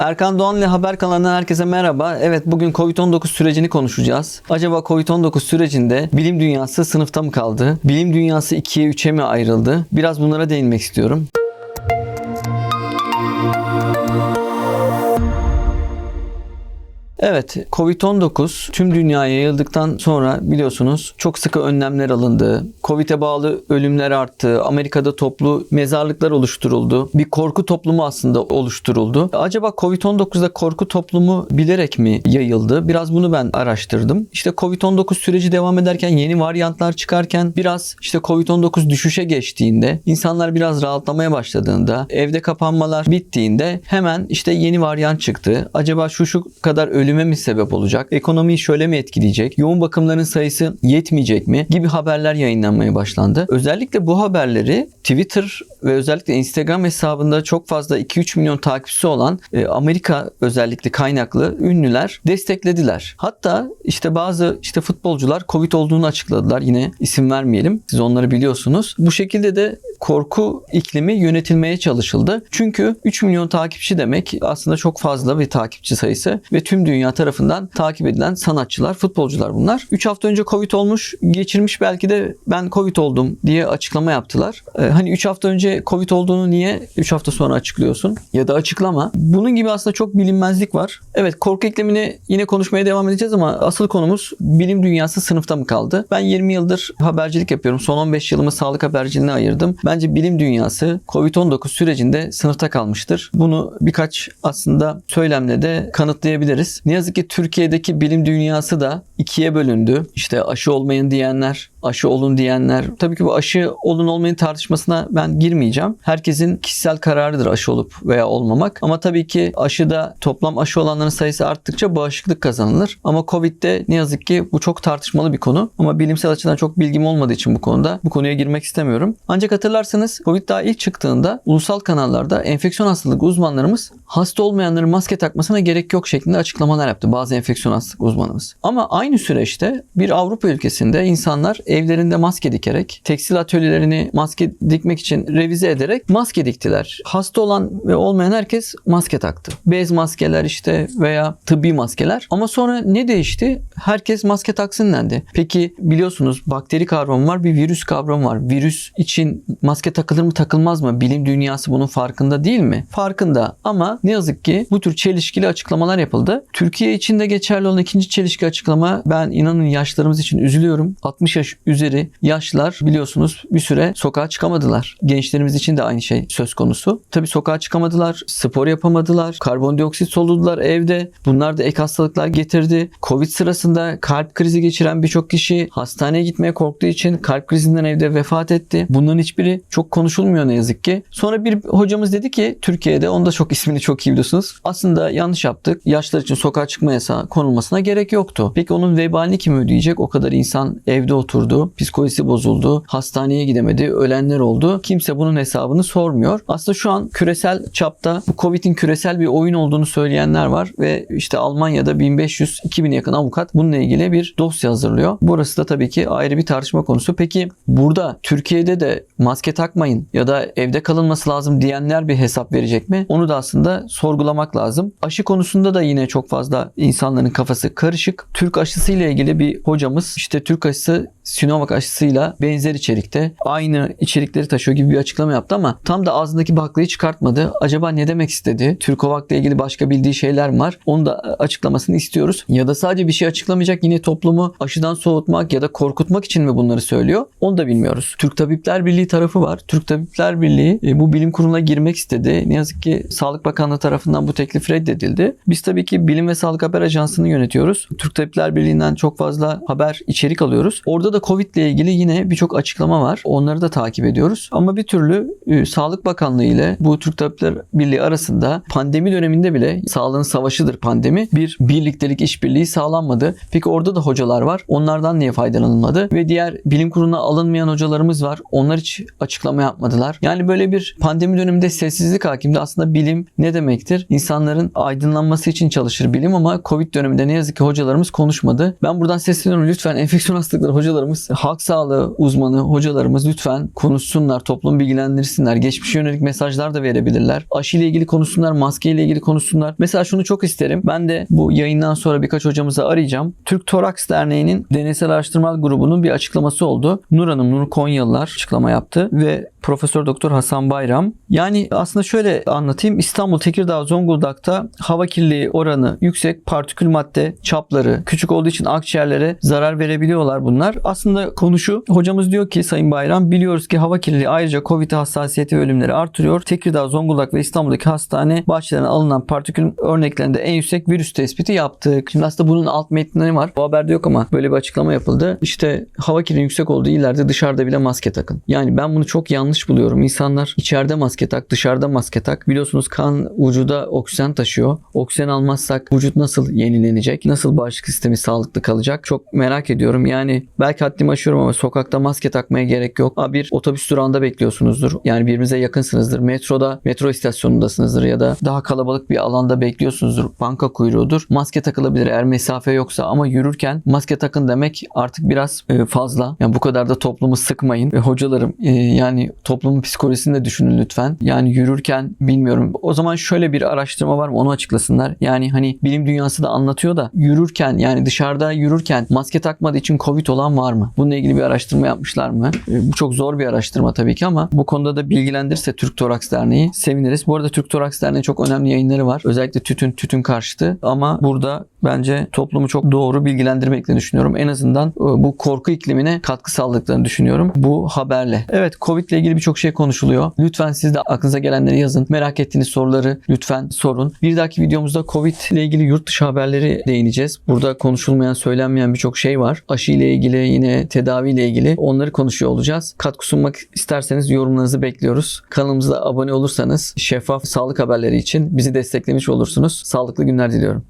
Erkan Doğan'la Haber kanalından herkese merhaba. Evet bugün Covid-19 sürecini konuşacağız. Acaba Covid-19 sürecinde bilim dünyası sınıfta mı kaldı? Bilim dünyası ikiye üçe mi ayrıldı? Biraz bunlara değinmek istiyorum. Evet, Covid-19 tüm dünyaya yayıldıktan sonra biliyorsunuz çok sıkı önlemler alındı. Covid'e bağlı ölümler arttı. Amerika'da toplu mezarlıklar oluşturuldu. Bir korku toplumu aslında oluşturuldu. Acaba Covid-19'da korku toplumu bilerek mi yayıldı? Biraz bunu ben araştırdım. İşte Covid-19 süreci devam ederken yeni varyantlar çıkarken biraz işte Covid-19 düşüşe geçtiğinde insanlar biraz rahatlamaya başladığında evde kapanmalar bittiğinde hemen işte yeni varyant çıktı. Acaba şu şu kadar ölüme mi sebep olacak? Ekonomiyi şöyle mi etkileyecek? Yoğun bakımların sayısı yetmeyecek mi? Gibi haberler yayınlanmaya başlandı. Özellikle bu haberleri Twitter ve özellikle Instagram hesabında çok fazla 2-3 milyon takipçisi olan e, Amerika özellikle kaynaklı ünlüler desteklediler. Hatta işte bazı işte futbolcular Covid olduğunu açıkladılar. Yine isim vermeyelim. Siz onları biliyorsunuz. Bu şekilde de korku iklimi yönetilmeye çalışıldı. Çünkü 3 milyon takipçi demek aslında çok fazla bir takipçi sayısı ve tüm dünya tarafından takip edilen sanatçılar, futbolcular bunlar. 3 hafta önce Covid olmuş, geçirmiş belki de ben Covid oldum diye açıklama yaptılar. Ee, hani 3 hafta önce Covid olduğunu niye 3 hafta sonra açıklıyorsun? Ya da açıklama. Bunun gibi aslında çok bilinmezlik var. Evet korku iklimini yine konuşmaya devam edeceğiz ama asıl konumuz bilim dünyası sınıfta mı kaldı? Ben 20 yıldır habercilik yapıyorum. Son 15 yılımı sağlık haberciliğine ayırdım. Bence bilim dünyası Covid-19 sürecinde sınıfta kalmıştır. Bunu birkaç aslında söylemle de kanıtlayabiliriz. Ne yazık ki Türkiye'deki bilim dünyası da ikiye bölündü. İşte aşı olmayın diyenler, aşı olun diyenler. Tabii ki bu aşı olun olmayın tartışmasına ben girmeyeceğim. Herkesin kişisel kararıdır aşı olup veya olmamak. Ama tabii ki aşıda toplam aşı olanların sayısı arttıkça bağışıklık kazanılır. Ama Covid'de ne yazık ki bu çok tartışmalı bir konu. Ama bilimsel açıdan çok bilgim olmadığı için bu konuda bu konuya girmek istemiyorum. Ancak hatırlarsanız Covid daha ilk çıktığında ulusal kanallarda enfeksiyon hastalık uzmanlarımız hasta olmayanların maske takmasına gerek yok şeklinde açıklamalar yaptı bazı enfeksiyon hastalık uzmanımız. Ama aynı süreçte bir Avrupa ülkesinde insanlar evlerinde maske dikerek, tekstil atölyelerini maske dikmek için revize ederek maske diktiler. Hasta olan ve olmayan herkes maske taktı. Bez maskeler işte veya tıbbi maskeler. Ama sonra ne değişti? Herkes maske taksın dendi. Peki biliyorsunuz bakteri kavramı var, bir virüs kavramı var. Virüs için maske takılır mı takılmaz mı? Bilim dünyası bunun farkında değil mi? Farkında ama ne yazık ki bu tür çelişkili açıklamalar yapıldı. Türkiye için de geçerli olan ikinci çelişki açıklama ben inanın yaşlarımız için üzülüyorum. 60 yaş üzeri yaşlar biliyorsunuz bir süre sokağa çıkamadılar. Gençlerimiz için de aynı şey söz konusu. Tabii sokağa çıkamadılar, spor yapamadılar, karbondioksit soludular evde. Bunlar da ek hastalıklar getirdi. Covid sırasında kalp krizi geçiren birçok kişi hastaneye gitmeye korktuğu için kalp krizinden evde vefat etti. Bunların hiçbiri çok konuşulmuyor ne yazık ki. Sonra bir hocamız dedi ki Türkiye'de onu da çok ismini çok iyi biliyorsunuz. Aslında yanlış yaptık. Yaşlar için sokağa çıkma yasağı konulmasına gerek yoktu. Peki onun vebalini kim ödeyecek? O kadar insan evde oturdu. Psikolojisi bozuldu. Hastaneye gidemedi. Ölenler oldu. Kimse bunun hesabını sormuyor. Aslında şu an küresel çapta bu Covid'in küresel bir oyun olduğunu söyleyenler var ve işte Almanya'da 1500-2000 yakın avukat bununla ilgili bir dosya hazırlıyor. Burası da tabii ki ayrı bir tartışma konusu. Peki burada Türkiye'de de maske takmayın ya da evde kalınması lazım diyenler bir hesap verecek mi? Onu da aslında sorgulamak lazım. Aşı konusunda da yine çok fazla insanların kafası karışık. Türk aşısı ile ilgili bir hocamız işte Türk aşısı Sinovac aşısıyla benzer içerikte aynı içerikleri taşıyor gibi bir açıklama yaptı ama tam da ağzındaki baklayı çıkartmadı. Acaba ne demek istedi? Türkovak ile ilgili başka bildiği şeyler mi var? Onu da açıklamasını istiyoruz. Ya da sadece bir şey açıklamayacak yine toplumu aşıdan soğutmak ya da korkutmak için mi bunları söylüyor? Onu da bilmiyoruz. Türk Tabipler Birliği tarafı var. Türk Tabipler Birliği e, bu bilim kuruluna girmek istedi. Ne yazık ki Sağlık Bakanlığı tarafından bu teklif reddedildi. Biz tabii ki Bilim ve Sağlık Haber Ajansı'nı yönetiyoruz. Türk Tabipler Birliği'nden çok fazla haber içerik alıyoruz. Orada da Covid ile ilgili yine birçok açıklama var. Onları da takip ediyoruz. Ama bir türlü e, Sağlık Bakanlığı ile bu Türk Tabipler Birliği arasında pandemi döneminde bile sağlığın savaşıdır pandemi. Bir birliktelik işbirliği sağlanmadı. Peki orada da hocalar var. Onlardan niye faydalanılmadı? Ve diğer bilim kuruluna alınmayan hocalarımız var. Onlar hiç açıklama yapmadılar. Yani böyle bir pandemi döneminde sessizlik hakimdi. Aslında bilim ne demektir? İnsanların aydınlanması için çalışır bilim ama Covid döneminde ne yazık ki hocalarımız konuşmadı. Ben buradan sesleniyorum. Lütfen enfeksiyon hastalıkları hocalarımız hocalarımız, halk sağlığı uzmanı hocalarımız lütfen konuşsunlar, toplum bilgilendirsinler. Geçmişe yönelik mesajlar da verebilirler. Aşı ile ilgili konuşsunlar, maske ile ilgili konuşsunlar. Mesela şunu çok isterim. Ben de bu yayından sonra birkaç hocamızı arayacağım. Türk Toraks Derneği'nin deneysel araştırma grubunun bir açıklaması oldu. Nur Hanım, Nur Konyalılar açıklama yaptı ve Profesör Doktor Hasan Bayram. Yani aslında şöyle anlatayım. İstanbul, Tekirdağ, Zonguldak'ta hava kirliliği oranı yüksek. Partikül madde çapları küçük olduğu için akciğerlere zarar verebiliyorlar bunlar. Aslında konu şu. Hocamız diyor ki Sayın Bayram biliyoruz ki hava kirliliği ayrıca COVID hassasiyeti ve ölümleri artırıyor. Tekirdağ, Zonguldak ve İstanbul'daki hastane bahçelerinden alınan partikül örneklerinde en yüksek virüs tespiti yaptık. Şimdi aslında bunun alt metni var. Bu haberde yok ama böyle bir açıklama yapıldı. İşte hava kirliliği yüksek olduğu illerde dışarıda bile maske takın. Yani ben bunu çok yanlış buluyorum. İnsanlar içeride maske tak, dışarıda maske tak. Biliyorsunuz kan vücuda oksijen taşıyor. Oksijen almazsak vücut nasıl yenilenecek? Nasıl bağışıklık sistemi sağlıklı kalacak? Çok merak ediyorum. Yani belki haddimi aşıyorum ama sokakta maske takmaya gerek yok. Aa, Bir otobüs durağında bekliyorsunuzdur. Yani birbirinize yakınsınızdır. Metroda, metro istasyonundasınızdır ya da daha kalabalık bir alanda bekliyorsunuzdur. Banka kuyruğudur. Maske takılabilir eğer mesafe yoksa ama yürürken maske takın demek artık biraz e, fazla. Yani bu kadar da toplumu sıkmayın. Ve hocalarım e, yani toplumun psikolojisini de düşünün lütfen. Yani yürürken bilmiyorum. O zaman şöyle bir araştırma var mı onu açıklasınlar. Yani hani bilim dünyası da anlatıyor da yürürken yani dışarıda yürürken maske takmadığı için Covid olan var mı? Bununla ilgili bir araştırma yapmışlar mı? E, Bu çok zor bir araştırma tabii ki ama bu konuda da bilgilendirirse Türk Toraks Derneği seviniriz. Bu arada Türk Toraks Derneği çok önemli yayınları var. Özellikle tütün tütün karşıtı ama burada bence toplumu çok doğru bilgilendirmekle düşünüyorum. En azından e, bu korku iklimine katkı sağladıklarını düşünüyorum bu haberle. Evet Covid ile ilgili birçok şey konuşuluyor. Lütfen siz de aklınıza gelenleri yazın. Merak ettiğiniz soruları lütfen sorun. Bir dahaki videomuzda Covid ile ilgili yurt dışı haberleri değineceğiz. Burada konuşulmayan, söylenmeyen birçok şey var. Aşı ile ilgili, yine tedavi ile ilgili onları konuşuyor olacağız. Katkı sunmak isterseniz yorumlarınızı bekliyoruz. Kanalımıza abone olursanız şeffaf sağlık haberleri için bizi desteklemiş olursunuz. Sağlıklı günler diliyorum.